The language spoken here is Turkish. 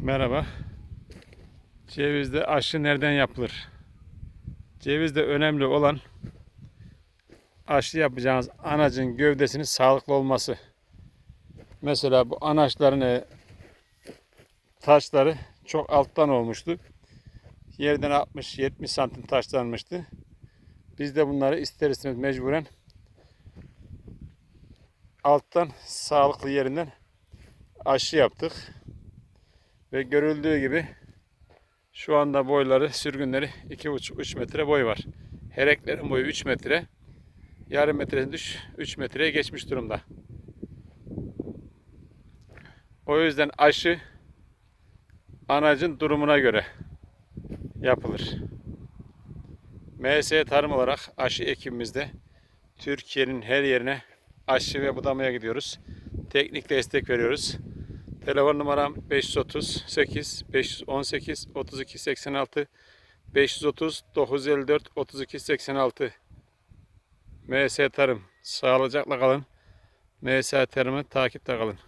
merhaba. Cevizde aşı nereden yapılır? Cevizde önemli olan aşı yapacağınız anacın gövdesinin sağlıklı olması. Mesela bu anaçların e, taşları çok alttan olmuştu. Yerden 60-70 santim taşlanmıştı. Biz de bunları ister istemez mecburen alttan sağlıklı yerinden aşı yaptık. Ve görüldüğü gibi şu anda boyları, sürgünleri 2,5-3 metre boy var. Hereklerin boyu 3 metre. Yarım metreden düş 3 metreye geçmiş durumda. O yüzden aşı anacın durumuna göre yapılır. MS tarım olarak aşı ekimimizde Türkiye'nin her yerine aşı ve budamaya gidiyoruz. Teknik destek veriyoruz. Telefon numaram 538 518 32 86 530 954 32 86 MS Tarım. Sağlıcakla kalın. MS Tarım'ı takipte kalın.